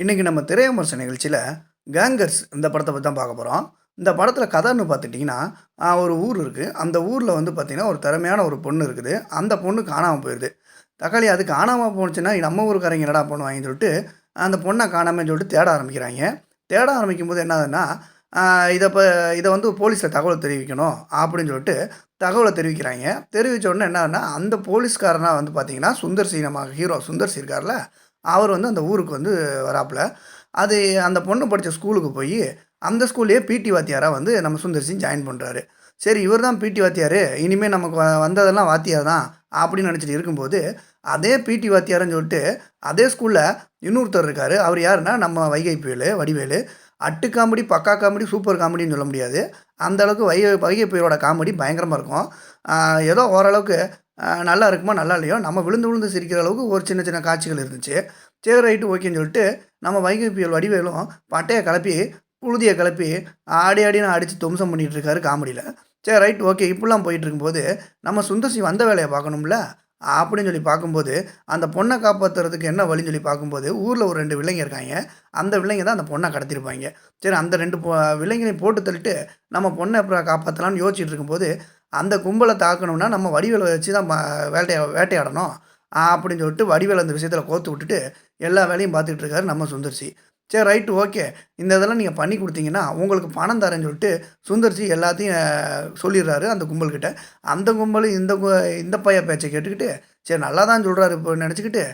இன்றைக்கி நம்ம திரையமர்ச நிகழ்ச்சியில் கேங்கர்ஸ் இந்த படத்தை பற்றி தான் பார்க்க போகிறோம் இந்த படத்தில் கதைன்னு பார்த்துட்டிங்கன்னா ஒரு ஊர் இருக்குது அந்த ஊரில் வந்து பார்த்திங்கன்னா ஒரு திறமையான ஒரு பொண்ணு இருக்குது. அந்த பொண்ணு காணாமல் போயிடுது தக்காளி அது காணாமல் போணுச்சுன்னா நம்ம ஊருக்காரங்க என்னடா பண்ணுவாங்கன்னு சொல்லிட்டு அந்த பொண்ணை காணாமல் சொல்லிட்டு தேட ஆரம்பிக்கிறாங்க. தேட ஆரம்பிக்கும் போது என்னதுன்னா இதை இப்போ இதை வந்து போலீஸில் தகவலை தெரிவிக்கணும் அப்படின்னு சொல்லிட்டு தகவலை தெரிவிக்கிறாங்க. தெரிவித்த உடனே என்னன்னா அந்த போலீஸ்காரனா வந்து பார்த்தீங்கன்னா சுந்தர் சி நம்ம ஹீரோ சுந்தர் சி இருக்கார்ல அவர் வந்து அந்த ஊருக்கு வந்து வராப்புல. அது அந்த பொண்ணு படித்த ஸ்கூலுக்கு போய் அந்த ஸ்கூல்லேயே பிடி வாத்தியாராக வந்து நம்ம சுந்தர் சிங் ஜாயின் பண்ணுறாரு சரி இவர் தான் பிடி வாத்தியார் இனிமேல் நமக்கு வ- வந்ததெல்லாம் வாத்தியார் தான் அப்படின்னு நினச்சிட்டு இருக்கும்போது அதே பிடி வாத்தியார்னு சொல்லிட்டு அதே ஸ்கூலில் இன்னொருத்தர் இருக்கார் அவர் யாருன்னா நம்ம வைகை புயல் வடிவேலு. அட்டு காமெடி பக்கா காமெடி சூப்பர் காமெடின்னு சொல்ல முடியாது. அந்த அளவுக்கு வைகை வைகை புயலோட காமெடி பயங்கரமாக இருக்கும். ஏதோ ஓரளவுக்கு நல்லா இருக்குமா நல்லா இல்லையோ? நம்ம விழுந்து விழுந்து சிரிக்கிற அளவுக்கு ஒரு சின்ன சின்ன காட்சிகள் இருந்துச்சு. சரி ரைட்டு ஓகேன்னு சொல்லிட்டு நம்ம வைகை புயல் வடிவேலும் பட்டையை கிளப்பி புழுதியை கிளப்பி ஆடி ஆடின்னு அடித்து தும்சம் பண்ணிகிட்டு இருக்காரு காமெடியில். சரி ரைட் ஓகே இப்படிலாம் போயிட்டு இருக்கும்போது நம்ம சுந்தர்சி வந்த வேலையை பார்க்கணும்ல? அப்படின்னு சொல்லி பார்க்கும்போது அந்த பொண்ணை காப்பாற்றுறதுக்கு என்ன வழின்னு சொல்லி பார்க்கும்போது ஊரில் ஒரு ரெண்டு வில்லைங்க இருக்காங்க. அந்த வில்லைங்க தான் அந்த பொண்ணை கடத்திருப்பாங்க. சரி அந்த ரெண்டு பொ வில்லைங்களையும் போட்டு தள்ளிட்டு நம்ம பொண்ணை அப்புறம் காப்பாற்றலாம்னு யோசிச்சுட்டு இருக்கும்போது அந்த கும்பலை தாக்கணும்னா நம்ம வடிவேலை வச்சு தான் வேட்டையா வேட்டையாடணும். அப்படின்னு சொல்லிட்டு வடிவேல் அந்த விஷயத்தில் கோத்து விட்டுட்டு எல்லா வேலையும் பார்த்துக்கிட்டு இருக்காரு நம்ம சுந்தர்சி. சரி ரைட்டு ஓகே. இந்த இதெல்லாம் நீங்கள் பண்ணி கொடுத்தீங்கன்னா உங்களுக்கு பணம் தரேன்னு சொல்லிட்டு சுந்தர்சி எல்லாத்தையும் சொல்லிடுறாரு அந்த கும்பல்கிட்ட. அந்த கும்பல் இந்த இந்த பைய பேச்சை கேட்டுக்கிட்டு சரி நல்லா தான் சொல்கிறாரு இப்போ நினச்சிக்கிட்டு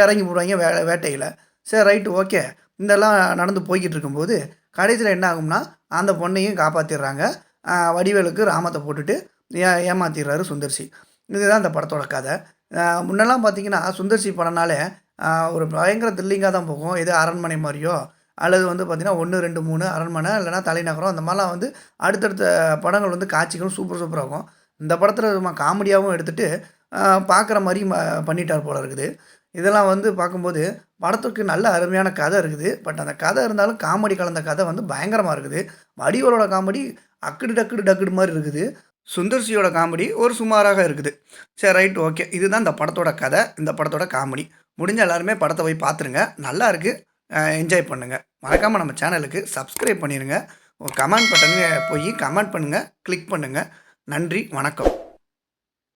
இறங்கி போடுவாங்க வே வேட்டையில். சரி ரைட்டு ஓகே. இதெல்லாம் நடந்து போய்கிட்டு இருக்கும்போது கடைசியில் என்ன ஆகும்னா அந்த பொண்ணையும் காப்பாற்றிடுறாங்க வடிவேலுக்கு ராமத்தை போட்டுட்டு ஏ ஏமாத்திடுறாரு சுந்தர்சி. இதுதான் அந்த படத்தோட கதை. முன்னெல்லாம் பார்த்தீங்கன்னா சுந்தர்சி படம்னாலே ஒரு பயங்கர த்ரில்லிங்காக தான் போகும். எது அரண்மனை மாதிரியோ அல்லது வந்து பார்த்திங்கன்னா ஒன்று ரெண்டு மூணு அரண்மனை இல்லைனா தலைநகரம் அந்த மாதிரிலாம் வந்து அடுத்தடுத்த படங்கள் வந்து காட்சிகளும் சூப்பர் சூப்பராக இருக்கும். இந்த படத்தில் சும்மா காமெடியாகவும் எடுத்துகிட்டு பார்க்குற மாதிரி பண்ணிட்டார் போல இருக்குது. இதெல்லாம் வந்து பார்க்கும்போது படத்துக்கு நல்ல அருமையான கதை இருக்குது. பட் அந்த கதை இருந்தாலும் காமெடி கலந்த கதை வந்து பயங்கரமாக இருக்குது. வடிவலோட காமெடி அக்குடு டக்குடு டக்குடு மாதிரி இருக்குது. சுந்தர்சியோட காமெடி ஒரு சுமாராக இருக்குது. சரி ரைட் ஓகே. இதுதான் இந்த படத்தோட கதை. இந்த படத்தோட காமெடி. முடிஞ்ச எல்லாருமே படத்தை போய் பார்த்துருங்க நல்லா இருக்குது என்ஜாய் பண்ணுங்கள் மறக்காமல் நம்ம சேனலுக்கு சப்ஸ்கிரைப் பண்ணிடுங்க கமெண்ட் பட்டனு போய் கமெண்ட் பண்ணுங்கள் கிளிக் பண்ணுங்கள் நன்றி வணக்கம்.